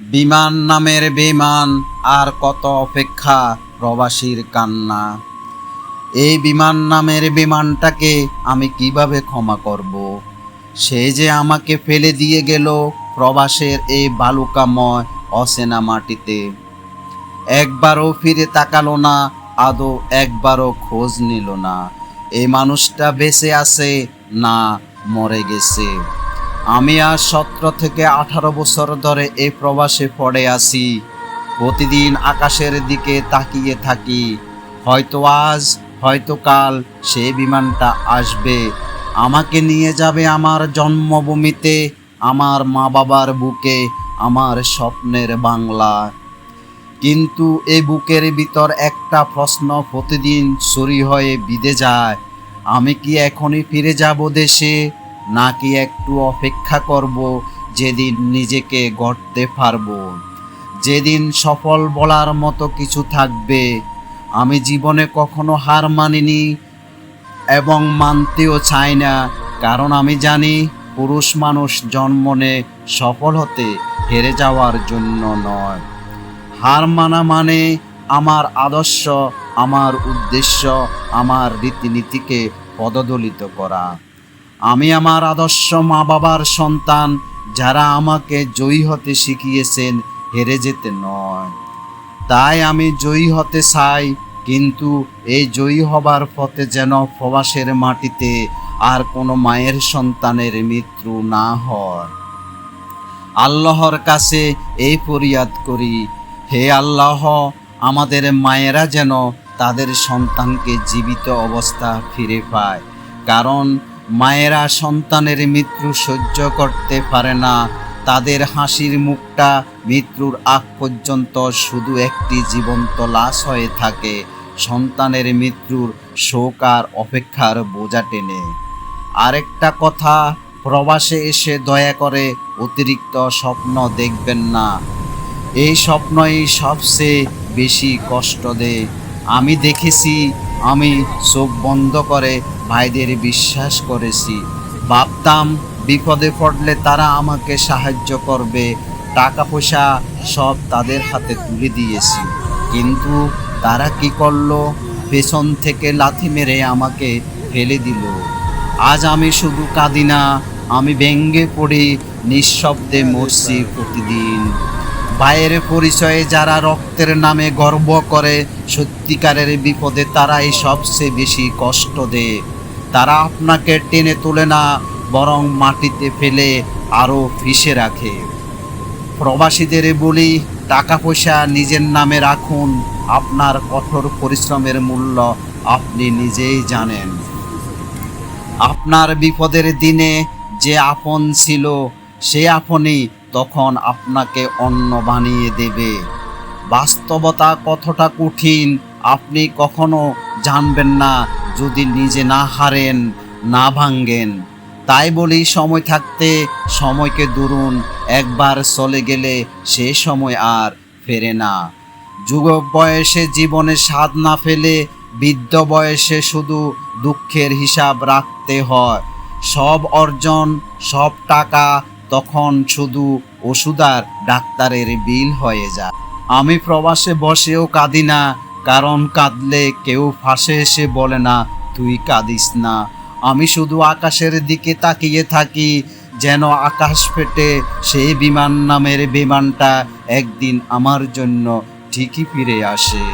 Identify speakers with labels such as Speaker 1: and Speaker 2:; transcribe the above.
Speaker 1: বিমান নামের বিমান, আর কত অপেক্ষা প্রবাসীর কান্না। এই বিমান নামের বিমানটাকে আমি কীভাবে ক্ষমা করব? সে যে আমাকে ফেলে দিয়ে গেল প্রবাসের এই বালুকাময় অচেনা মাটিতে। একবারও ফিরে তাকালো না, আদৌ একবারও খোঁজ নিল না। এই মানুষটা বেঁচে আছে না মরে গেছে? আমি আজ সতেরো থেকে আঠারো বছর ধরে এই প্রবাসে পড়ে আছি। প্রতিদিন আকাশের দিকে তাকিয়ে থাকি। হয়তো আজ, হয়তো কাল সে বিমানটা আসবে। আমাকে নিয়ে যাবে আমার জন্মভূমিতে, আমার মা বাবার বুকে, আমার স্বপ্নের বাংলা। কিন্তু এই বুকের ভিতর একটা প্রশ্ন প্রতিদিন চুরি হয়ে বিদে যায়। আমি কি এখনই ফিরে যাব দেশে? নাকি একটু অপেক্ষা করব যেদিন নিজেকে গড়তে পারব। যেদিন সফল বলার মতো কিছু থাকবে, আমি জীবনে কখনো হার মানিনি এবং মানতেও চাই না, কারণ আমি জানি পুরুষ মানুষ জন্ম নে সফল হতে হেরে যাওয়ার জন্য নয়। হার মানা মানে আমার আদর্শ, আমার উদ্দেশ্য, আমার রীতিনীতিকে পদদলিত করা। আমি আমার আদর্শ মা বাবার সন্তান, যারা আমাকে জয়ী হতে শিখিয়েছেন, হেরে যেতে নয়। তাই আমি জয়ী হতে চাই, কিন্তু এই জয়ী হবার পথে যেন প্রবাসের মাটিতে আর কোনো মায়ের সন্তানের মৃত্যু না হয়। আল্লাহর কাছে এই ফরিয়াদ করি, হে আল্লাহ, আমাদের মায়েরা যেন তাদের সন্তানকে জীবিত অবস্থা ফিরে পায়, কারণ মায়েরা সন্তানের মৃত্যু সহ্য করতে পারে না। তাদের হাসির মুখটা মৃত্যুর আগ পর্যন্ত শুধু একটি জীবন্ত লাশ হয়ে থাকে। সন্তানের মৃত্যুর শোক আর অপেক্ষার বোঝা টেনে। আরেকটা কথা, প্রবাসে এসে দয়া করে অতিরিক্ত স্বপ্ন দেখবেন না। এই স্বপ্নই সবচেয়ে বেশি কষ্ট দেয়। আমি দেখেছি আমি চোখ বন্ধ করে ভাইদের বিশ্বাস করেছি। ভাবতাম বিপদে পড়লে তারা আমাকে সাহায্য করবে টাকা পয়সা সব তাদের হাতে তুলে দিয়েছি। কিন্তু তারা কি করল? পেছন থেকে লাথি মেরে আমাকে ফেলে দিল। আজ আমি শুধু কাঁদি না, আমি ব্যঙ্গে পড়ি নিঃশব্দে মরছি প্রতিদিন। ভাইয়ের পরিচয়ে যারা রক্তের নামে গর্ব করে, সত্যিকারের বিপদে তারাই সবচেয়ে বেশি কষ্ট দেয়। তারা আপনাকে টেনে তোলে না, বরং মাটিতে ফেলে আরও ফিসে রাখে। প্রবাসীদের বলি টাকা পয়সা নিজের নামে রাখুন, আপনার কঠোর পরিশ্রমের মূল্য আপনি নিজেই জানেন। আপনার বিপদের দিনে যে আপন ছিল, সে আপনই তখন আপনাকে অন্ন বানিয়ে দেবে। বাস্তবতা কতটা কঠিন, আপনি কখনো জানবেন না যদি নিজে না হারেন, না ভাঙ্গেন। তাই বলি, সময় থাকতে সময়কে দূরুন, একবার চলে গেলে সে সময় আর ফেরে না। যুবক বয়সে জীবনে স্বাদ না ফেলে বৃদ্ধ বয়সে শুধু দুঃখের হিসাব রাখতে হয়। সব অর্জন, সব টাকা তখন শুধু ওষুধ আর ডাক্তারের বিল হয়ে যায়। আমি প্রবাসে বসেও কাঁদি না, কারণ কাঁদলে কেউ ফাঁসে এসে বলে না, তুই কাঁদিস না। আমি শুধু আকাশের দিকে তাকিয়ে থাকি, যেন আকাশ ফেটে সেই বিমান নামের বিমানটা একদিন আমার জন্য ঠিকই ফিরে আসে।